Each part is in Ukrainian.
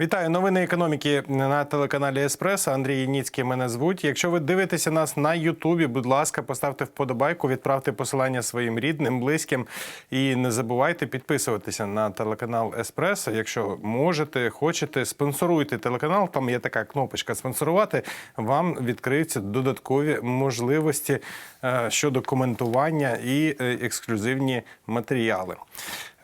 Вітаю новини економіки на телеканалі Еспресо. Андрій Яніцький мене звуть. Якщо ви дивитеся нас на Ютубі, будь ласка, поставте вподобайку, відправте посилання своїм рідним, близьким і не забувайте підписуватися на телеканал Еспресо. Якщо можете, хочете, спонсоруйте телеканал. Там є така кнопочка спонсорувати. Вам відкриються додаткові можливості е, щодо коментування і е, ексклюзивні матеріали.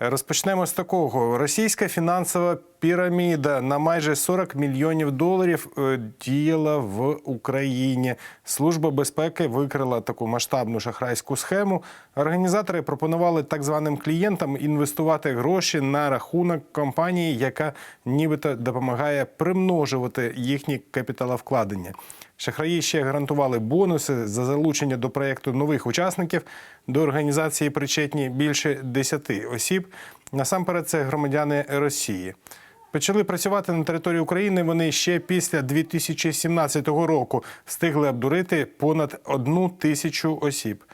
Розпочнемо з такого: російська фінансова піраміда на майже 40 мільйонів доларів е, діяла в Україні. Служба безпеки викрила таку масштабну шахрайську схему. Організатори пропонували так званим клієнтам інвестувати гроші на рахунок компанії, яка нібито допомагає примножувати їхні капіталовкладення. Шахраї ще гарантували бонуси за залучення до проєкту нових учасників. До організації причетні більше 10 осіб. Насамперед, це громадяни Росії. Почали працювати на території України. Вони ще після 2017 року встигли обдурити понад одну тисячу осіб.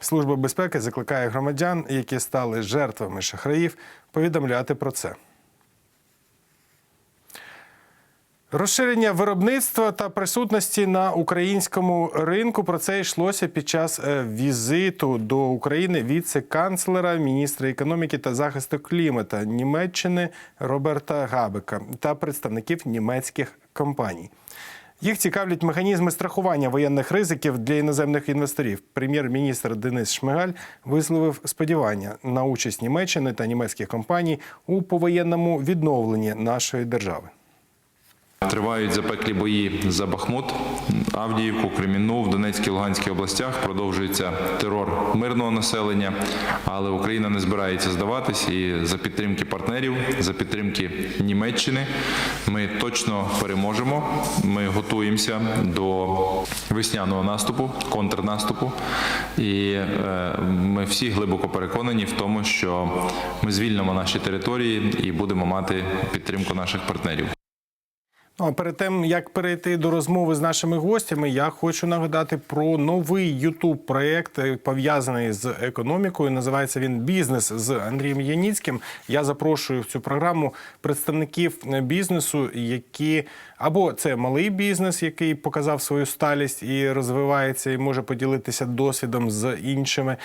Служба безпеки закликає громадян, які стали жертвами шахраїв, повідомляти про це. Розширення виробництва та присутності на українському ринку про це йшлося під час е, візиту до України віце-канцлера, міністра економіки та захисту клімата Німеччини Роберта Габека та представників німецьких компаній. Їх цікавлять механізми страхування воєнних ризиків для іноземних інвесторів. Прем'єр-міністр Денис Шмигаль висловив сподівання на участь Німеччини та німецьких компаній у повоєнному відновленні нашої держави. Тривають запеклі бої за Бахмут, Авдіївку, Кремінну в Донецькій Луганській областях. Продовжується терор мирного населення, але Україна не збирається здаватись. І за підтримки партнерів, за підтримки Німеччини, ми точно переможемо. Ми готуємося до весняного наступу, контрнаступу, і е, ми всі глибоко переконані в тому, що ми звільнимо наші території і будемо мати підтримку наших партнерів. А перед тим як перейти до розмови з нашими гостями, я хочу нагадати про новий ютуб проєкт е, пов'язаний з економікою. Називається він Бізнес з Андрієм Яніцьким. Я запрошую в цю програму представників е, бізнесу, які або це малий бізнес, який показав свою сталість і розвивається, і може поділитися досвідом з іншими.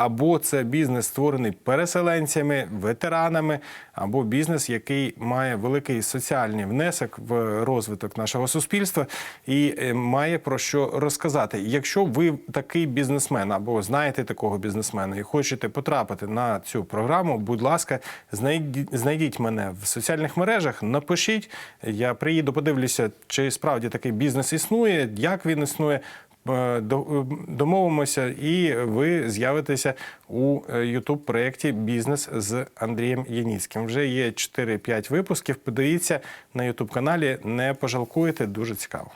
Або це бізнес створений переселенцями, ветеранами, або бізнес, який має великий соціальний внесок в розвиток нашого суспільства і е, має про що розказати. Якщо ви такий бізнесмен або знаєте такого бізнесмена і хочете потрапити на цю програму, будь ласка, знайдіть, знайдіть мене в соціальних мережах, напишіть. Я приїду, подивлюся, чи справді такий бізнес існує, як він існує. Е, е, домовимося, і ви з'явитеся у youtube проєкті Бізнес з Андрієм Яніцьким. Вже є 4-5 випусків. Подивіться на youtube каналі, не пожалкуєте, дуже цікаво.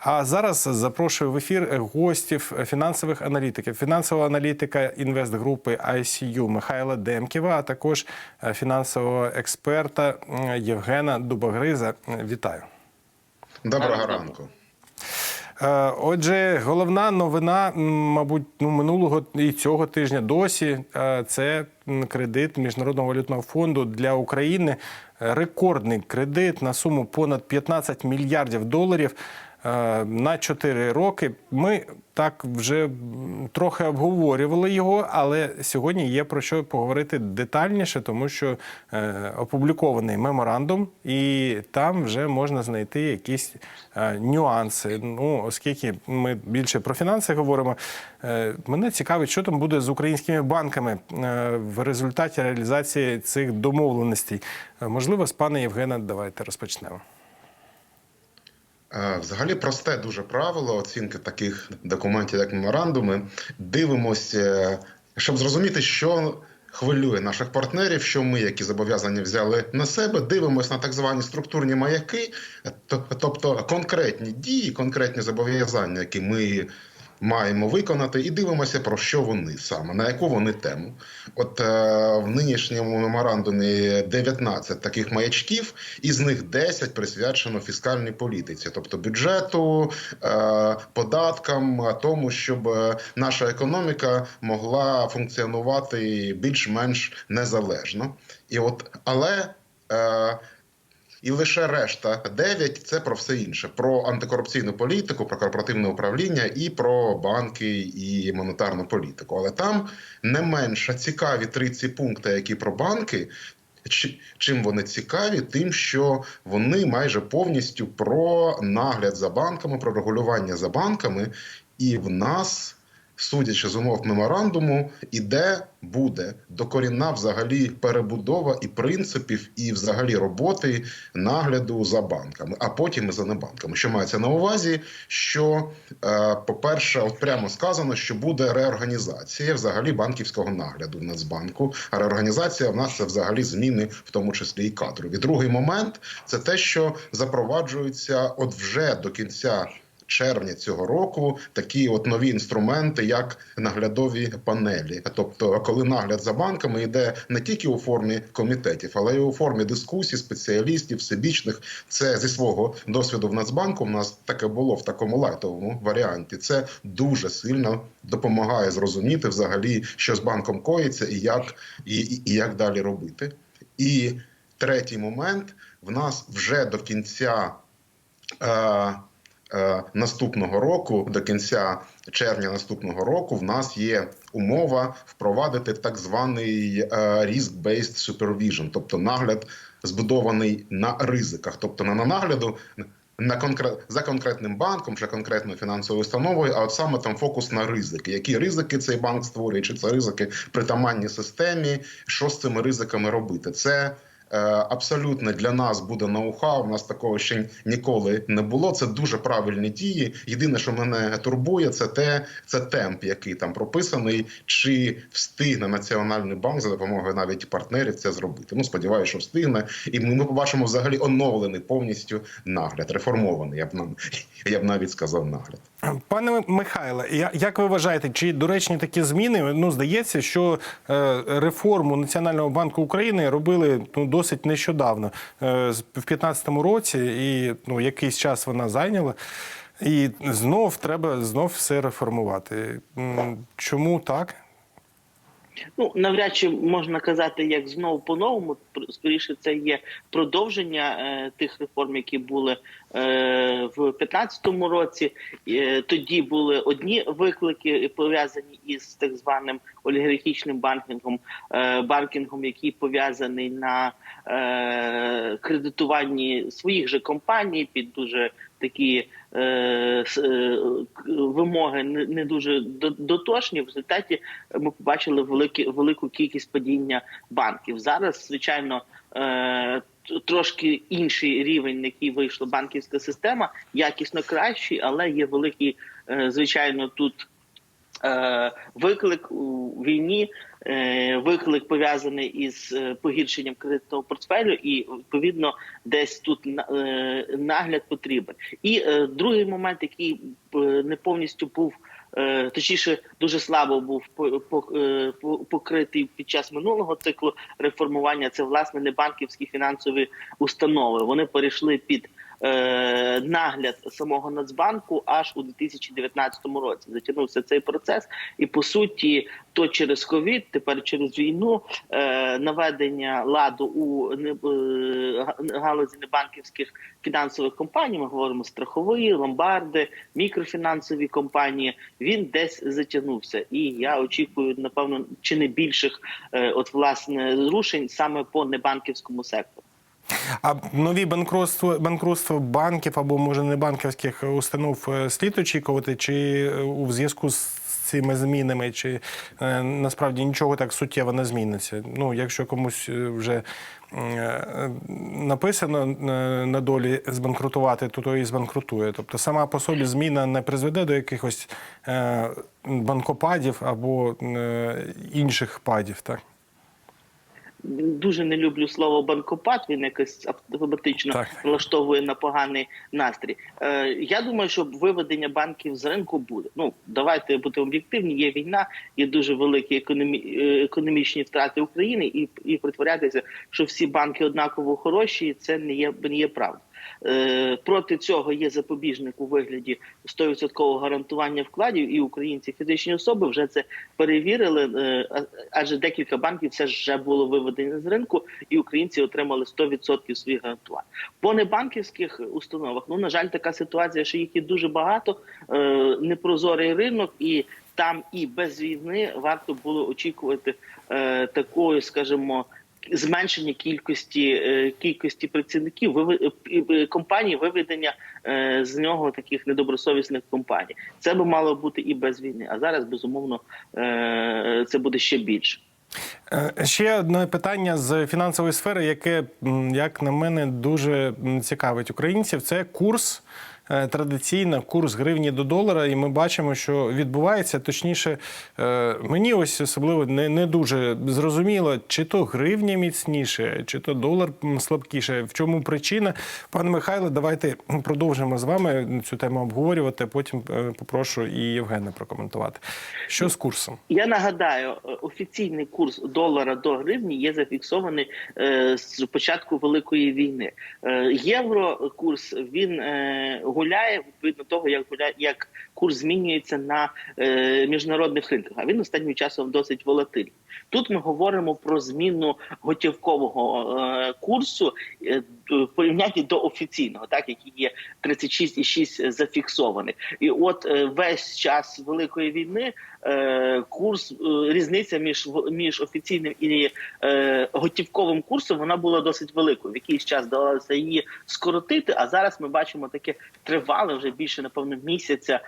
А зараз запрошую в ефір гостів фінансових аналітиків, фінансового аналітика інвестгрупи ICU Михайла Демківа, а також фінансового експерта Євгена Дубогриза. Вітаю. Доброго ранку. Е, Отже, головна новина, мабуть, ну, минулого і цього тижня досі е, це кредит Міжнародного валютного фонду для України. Рекордний кредит на суму понад 15 мільярдів доларів на 4 роки. Ми так вже трохи обговорювали його, але сьогодні є про що поговорити детальніше, тому що е, опублікований меморандум, і там вже можна знайти якісь е, нюанси. Ну, оскільки ми більше про фінанси говоримо, е, мене цікавить, що там буде з українськими банками е, в результаті реалізації цих домовленостей. Е, Можливо, з пана Євгена, давайте розпочнемо. Е, Взагалі просте дуже правило оцінки таких документів, як меморандуми. Дивимося, щоб зрозуміти, що хвилює наших партнерів, що ми, які зобов'язання взяли на себе, дивимося на так звані структурні маяки, тобто конкретні дії, конкретні зобов'язання, які ми. Маємо виконати і дивимося про що вони саме, на яку вони тему. От е, в нинішньому меморандумі 19 таких маячків, із них 10 присвячено фіскальній політиці, тобто бюджету, е, податкам, тому, щоб е, наша економіка могла функціонувати більш-менш незалежно. І от, але е, І лише решта 9 – це про все інше: про антикорупційну політику, про корпоративне управління і про банки і монетарну політику. Але там не менше цікаві три ці пункти, які про банки. Чи- Чим вони цікаві? Тим, що вони майже повністю про нагляд за банками, про регулювання за банками, і в нас, судячи з умов меморандуму, іде буде докорінна взагалі перебудова і принципів, і взагалі роботи нагляду за банками, а потім і за небанками. Що мається на увазі? Що, е, по-перше, от прямо сказано, що буде реорганізація взагалі банківського нагляду в Нацбанку. А реорганізація в нас це взагалі зміни, в тому числі і кадрові. Другий момент це те, що запроваджуються от вже до кінця червня цього року такі от нові інструменти, як наглядові панелі. Тобто, коли нагляд за банками йде не тільки у формі комітетів, але й у формі дискусій, спеціалістів, всебічних. Це зі свого досвіду в Нацбанку. У нас таке було в такому лайтовому варіанті. Це дуже сильно допомагає зрозуміти взагалі, що з банком коїться, і як, і, і, і як далі робити. І третій момент в нас вже до кінця. Е, наступного року, до кінця червня наступного року, в нас є умова впровадити так званий е, risk-based supervision, тобто нагляд збудований на ризиках, тобто не на нагляду. На конкрет за конкретним банком чи конкретною фінансовою установою, а от саме там фокус на ризики. Які ризики цей банк створює? Чи це ризики притаманні системі? Що з цими ризиками робити? Це е, абсолютно для нас буде ноу-хау. У нас такого ще ніколи не було. Це дуже правильні дії. Єдине, що мене турбує, це те, це темп, який там прописаний, чи встигне Національний банк за допомогою навіть партнерів це зробити. Ну сподіваюся, що встигне, і ми, ми побачимо взагалі оновлений повністю нагляд, реформований. Я б нам я б навіть сказав нагляд. Пане Михайле, як ви вважаєте, чи доречні такі зміни? Ну здається, що е, реформу Національного банку України робили ну досить нещодавно, е, в 2015 році, і ну якийсь час вона зайняла. І знов треба знов все реформувати. Чому так? Ну, навряд чи можна казати, як знову по-новому. Пр- Скоріше, це є продовження е, тих реформ, які були е, в 2015 році. Е, тоді були одні виклики пов'язані із так званим олігархічним банкінгом, е, банкінгом, який пов'язаний на е, кредитуванні своїх же компаній під дуже такі е, е, вимоги не, дуже до- дотошні. В результаті ми побачили великі, велику кількість падіння банків. Зараз, звичайно, е, трошки інший рівень, на який вийшла банківська система, якісно кращий, але є великий, е, звичайно, тут. Е, виклик у війні, виклик пов'язаний із е, погіршенням кредитного портфелю, і відповідно десь тут е, нагляд потрібен. І е, другий момент, який е, не повністю був. е, Точніше, дуже слабо був по- по- е, по- покритий під час минулого циклу реформування. Це власне не банківські фінансові установи. Вони перейшли під е, нагляд самого Нацбанку аж у 2019 році. Затягнувся цей процес, і по суті, то через ковід, тепер через війну, е, наведення ладу у е, галузі небанківських фінансових компаній. Ми говоримо страхові, ломбарди, мікрофінансові компанії. Він десь затягнувся, і я очікую, напевно, чи не більших е, от власне зрушень саме по небанківському сектору. А нові банкротство, банкрутство банків або може не банківських установ е, слід очікувати, чи е, у зв'язку з цими змінами, чи е, насправді нічого так суттєво не зміниться? Ну, якщо комусь е, вже е, написано е, на долі збанкрутувати, то той і збанкрутує. Тобто сама по собі зміна не призведе до якихось е, банкопадів або е, інших падів, так? Дуже не люблю слово банкопад. Він якось автоматично Так. влаштовує на поганий настрій. Е, я думаю, що виведення банків з ринку буде. Ну давайте бути об'єктивні. Є війна, є дуже великі економі... е, економічні втрати України, і, і притворятися, що всі банки однаково хороші, це не є не є правда. Е, проти цього є запобіжник у вигляді 100% гарантування вкладів, і українці фізичні особи вже це перевірили. е, адже декілька банків ж вже було виведено з ринку, і українці отримали 100% своїх гарантувань. По небанківських установах, ну на жаль, така ситуація, що їх є дуже багато, е, непрозорий ринок, і там і без війни варто було очікувати такої, скажімо. Зменшення кількості е, кількості працівників е, е, компаній, виведення з нього таких недобросовісних компаній. Це би мало бути і без війни. А зараз безумовно це буде ще більше. Ще одне питання з фінансової сфери, яке, як на мене, дуже цікавить українців. Це курс. Е, Традиційно курс гривні до долара, і ми бачимо, що відбувається. Точніше, е, мені ось особливо не, не дуже зрозуміло, чи то гривня міцніше, чи то долар слабкіше. В чому причина? Пане Михайло, давайте продовжимо з вами цю тему обговорювати. Потім е, попрошу і Євгена прокоментувати. Що з курсом? Я нагадаю, офіційний курс долара до гривні є зафіксований з початку великої війни. Євро курс він гуляє відповідно того, як гуляє як курс змінюється на е, міжнародних ринках. А він останнім часом досить волатильний. Тут ми говоримо про зміну готівкового е, курсу е, порівнянні до офіційного, так який є 36,6 зафіксований. І от е, весь час великої війни е, курс е, різниця між між офіційним і е, готівковим курсом вона була досить великою. В якийсь час вдалося її скоротити. А зараз ми бачимо таке тривале вже більше напевно місяця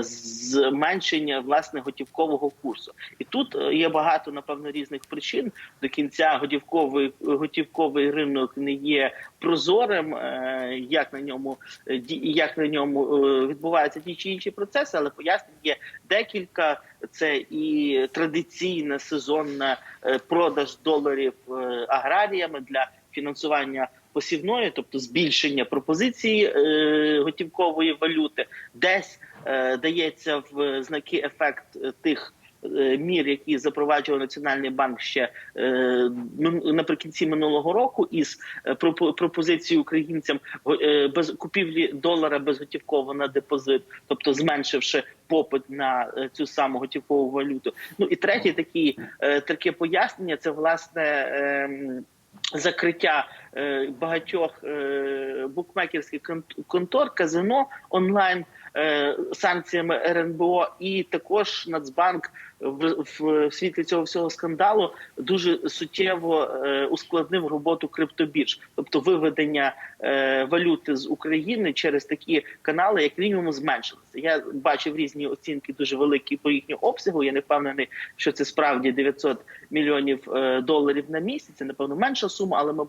зменшення власне готівкового курсу. І тут е, є багато напевно різних причин. До кінця готівковий готівковий ринок не є прозорим, е, як на ньому е, як на ньому е, відбуваються ті чи інші процеси, але пояснень є декілька. Це і традиційна сезонна е, продаж доларів е, аграріями для фінансування посівної, тобто збільшення пропозиції е, готівкової валюти, десь е, дається в знаки ефект е, тих. Мір, які запроваджував Національний банк ще е, наприкінці минулого року, із пропозицією українцям без купівлі долара безготівково на депозит, тобто зменшивши попит на цю саму готівкову валюту. Ну і третє такі таке пояснення це власне. ем, Закриття е, багатьох е, букмекерських кон- контор, казино онлайн е, санкціями РНБО, і також Нацбанк в, світлі цього всього скандалу дуже суттєво е, ускладнив роботу криптобірж, тобто виведення е, валюти з України через такі канали, як мінімум, зменшилося. Я бачив різні оцінки дуже великі по їхнього обсягу. Я не впевнений, що це справді 900 мільйонів е, доларів на місяць. Це напевно менша сума, але ми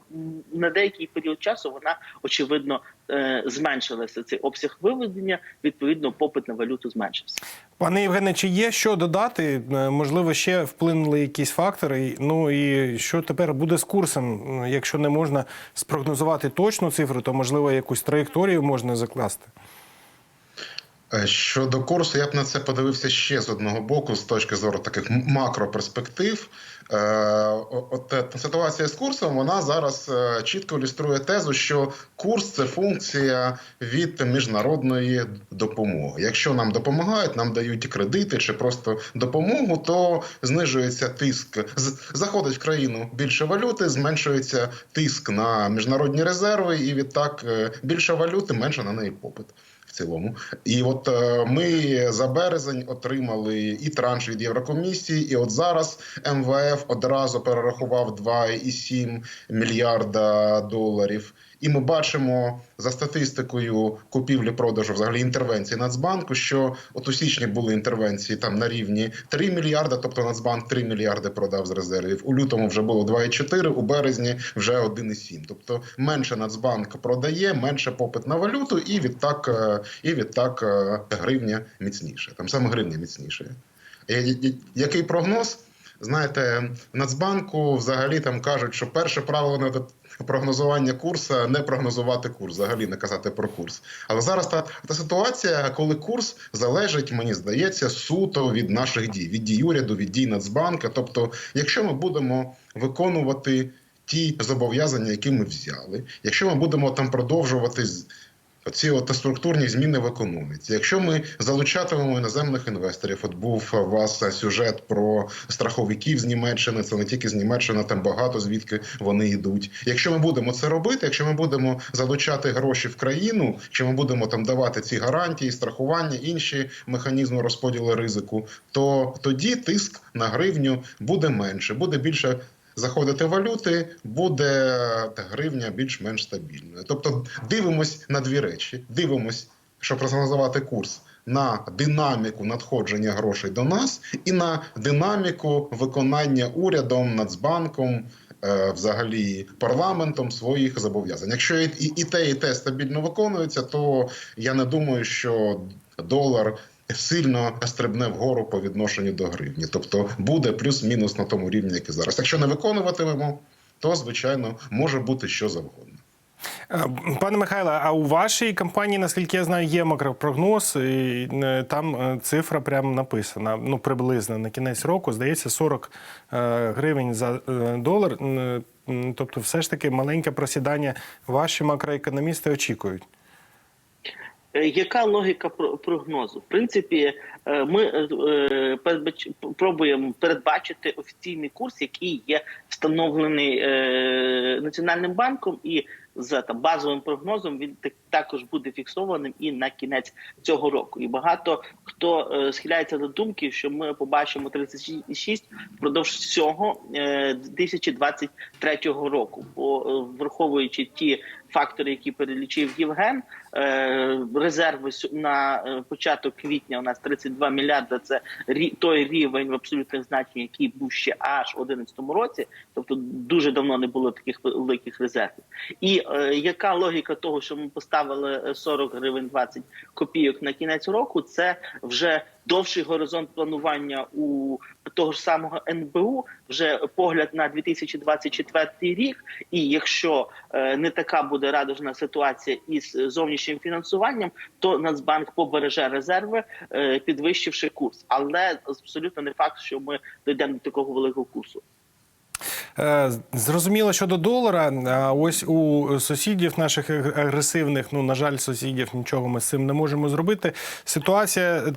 на деякий період часу вона очевидно зменшилася. Цей обсяг виведення. Відповідно, попит на валюту зменшився. Пане Євгене, чи є що додати? Е, Можливо, ще вплинули якісь фактори. Ну і що тепер буде з курсом? Е, Якщо не можна спрогнозувати точну цифру, то можливо якусь траєкторію можна закласти. Е, Щодо курсу, я б на це подивився ще з одного боку, з точки зору таких макроперспектив. Е, От е, ситуація з курсом вона зараз е, чітко ілюструє тезу, що курс це функція від міжнародної допомоги. Якщо нам допомагають, нам дають кредити чи просто допомогу, то знижується тиск, заходить в країну більше валюти, зменшується тиск на міжнародні резерви, і відтак більше валюти, менше на неї попит цілому. І от е, ми за березень отримали і транш від Єврокомісії, і от зараз МВФ одразу перерахував 2,7 мільярда доларів. І ми бачимо за статистикою купівлі-продажу, взагалі інтервенції Нацбанку, що от у січні були інтервенції там на рівні 3 мільярда, тобто Нацбанк 3 мільярди продав з резервів. У лютому вже було 2,4, у березні вже 1,7. Тобто менше Нацбанк продає, менше попит на валюту, і відтак, е, і відтак е, гривня міцніше. Там саме гривня міцніше. Який прогноз? Знаєте, Нацбанку взагалі там кажуть, що перше правило прогнозування курсу не прогнозувати курс, взагалі не казати про курс. Але зараз та, та ситуація, коли курс залежить, мені здається, суто від наших дій, від дій уряду, від дій Нацбанка. Тобто, якщо ми будемо виконувати ті зобов'язання, які ми взяли, якщо ми будемо там продовжувати Оці от структурні зміни в економіці. Якщо ми залучатимемо іноземних інвесторів, от був у вас сюжет про страховиків з Німеччини, це не тільки з Німеччини, там багато звідки вони йдуть. Якщо ми будемо це робити, якщо ми будемо залучати гроші в країну, чи ми будемо там давати ці гарантії, страхування, інші механізми розподілу ризику, то тоді тиск на гривню буде менше, буде більше заходити валюти, буде гривня більш-менш стабільною. Тобто дивимось на дві речі: дивимось, щоб прогнозувати курс. На динаміку надходження грошей до нас і на динаміку виконання урядом, Нацбанком, е, взагалі парламентом своїх зобов'язань. Якщо і, і те, і те стабільно виконується, то я не думаю, що долар сильно стрибне вгору по відношенню до гривні. Тобто буде плюс-мінус на тому рівні, як і зараз. Якщо не виконуватимемо, то звичайно може бути що завгодно. Е, Пане Михайле, а у вашій компанії, наскільки я знаю, є макропрогноз, і е, там е, цифра прямо написана. Ну, приблизно на кінець року, здається, 40 е, гривень за долар. Тобто, все ж таки маленьке просідання ваші макроекономісти очікують. Е, Яка логіка про- прогнозу? В принципі, е, ми е, пробуємо передбачити офіційний курс, який є встановлений Національним банком, і за там базовим прогнозом він так- також буде фіксованим і на кінець цього року. І багато хто схиляється до думки, що ми побачимо 36 впродовж всього е, 2023 року, бо враховуючи ті фактори, які перелічив Євген. Е, резерви на е, початок квітня у нас 32 мільярда. Це той рівень в абсолютних значень, який був ще аж у 2011 році. Тобто дуже давно не було таких великих резервів. І е, яка логіка того, що ми поставили е, 40 гривень 20 копійок на кінець року? Це вже довший горизонт планування у того ж самого НБУ, вже погляд на 2024 рік. І якщо е, не така буде радужна ситуація із зовнішнім фінансуванням, то Нацбанк побереже резерви, е, підвищивши курс. Але абсолютно не факт, що ми дійдемо до такого великого курсу. Е, Зрозуміло щодо долара. А ось у сусідів наших агресивних, ну на жаль, сусідів нічого ми з цим не можемо зробити. Ситуація е,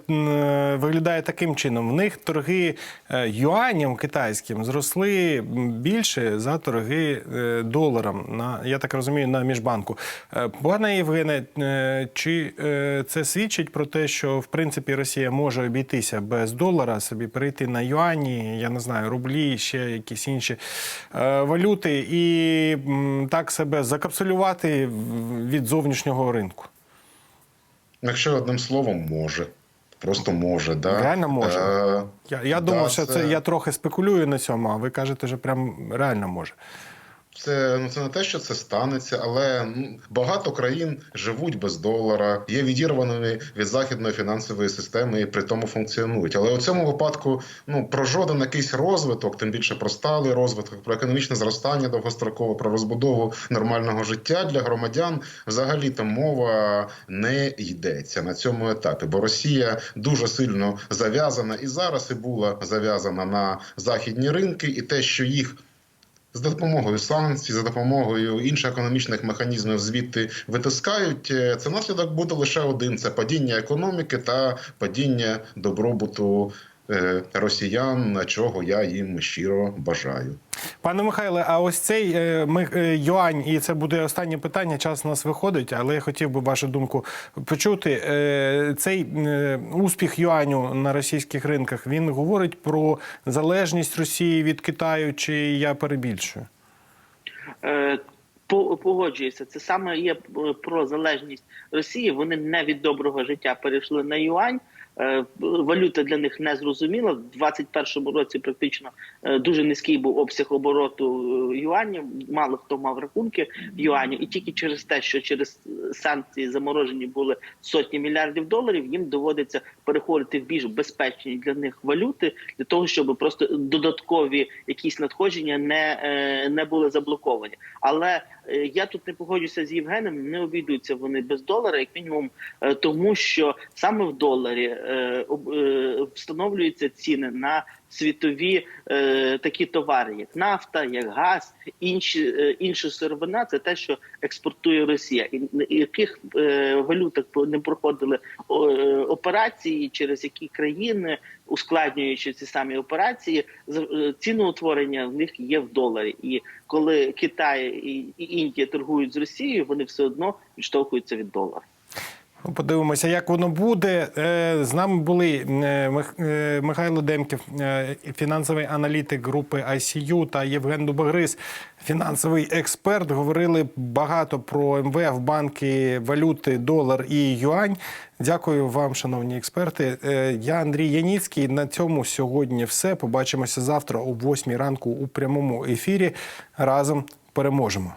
виглядає таким чином: в них торги е, юаням китайським зросли більше за торги е, доларом. На я так розумію, на міжбанку. Е, Пане Євгене, е, чи е, це свідчить про те, що в принципі Росія може обійтися без долара, собі перейти на юані, я не знаю, рублі, ще якісь інші е, валюти, і так себе закапсулювати від зовнішнього ринку? Якщо одним словом, може. Просто може, да? Реально може? Е, Я, я да, думав, що це я трохи спекулюю на цьому, а ви кажете, що прям реально може. Це ну це не те, що це станеться, але ну, багато країн живуть без долара, є відірваними від західної фінансової системи і при тому функціонують. Але у цьому випадку ну про жоден якийсь розвиток, тим більше про сталий розвиток, про економічне зростання довгострокове, про розбудову нормального життя для громадян взагалі то мова не йдеться на цьому етапі, бо Росія дуже сильно зав'язана і зараз і була зав'язана на західні ринки, і те, що їх з допомогою санкцій, за допомогою інших економічних механізмів звідти витискають. е, Це наслідок буде лише один: це падіння економіки та падіння добробуту е, росіян, чого я їм щиро бажаю. Пане Михайле, а ось цей е, ми, е, юань, і це буде останнє питання. Час у нас виходить, але я хотів би вашу думку почути. Е, Цей е, успіх юаню на російських ринках він говорить про залежність Росії від Китаю, чи я перебільшую? Е, по- Погоджуюся, це саме є е, про залежність Росії. Вони не від доброго життя перейшли на юань. Е, Валюта для них не зрозуміла. В 2021 році практично е, дуже низький був обсяг обороту е, юанів. Мало хто мав рахунки в юаню, і тільки через те, що через санкції заморожені були сотні мільярдів доларів, їм доводиться переходити в більш безпечні для них валюти для того, щоб просто додаткові якісь надходження не, не були заблоковані. Але я тут не погоджуся з Євгеном. Не обійдуться вони без долара, як мінімум, е, тому що саме в доларі е, е, встановлюються ціни на світові е, такі товари, як нафта, як газ, інші е, інша сировина це те, що експортує Росія, і на яких е, валютах не проходили е, операції, через які країни, ускладнюючи ці самі операції, е, ціноутворення в них є в доларі. І коли Китай і Індія торгують з Росією, вони все одно відштовхуються від долара. Подивимося, як воно буде. Е, З нами були е, е, Михайло Демків, фінансовий аналітик групи ICU та Євген Дубогриз, фінансовий експерт. Говорили багато про МВФ, банки, валюти, долар і юань. Дякую вам, шановні експерти. Я Андрій Яніцький. На цьому сьогодні все. Побачимося завтра о 8 ранку у прямому ефірі. Разом переможемо.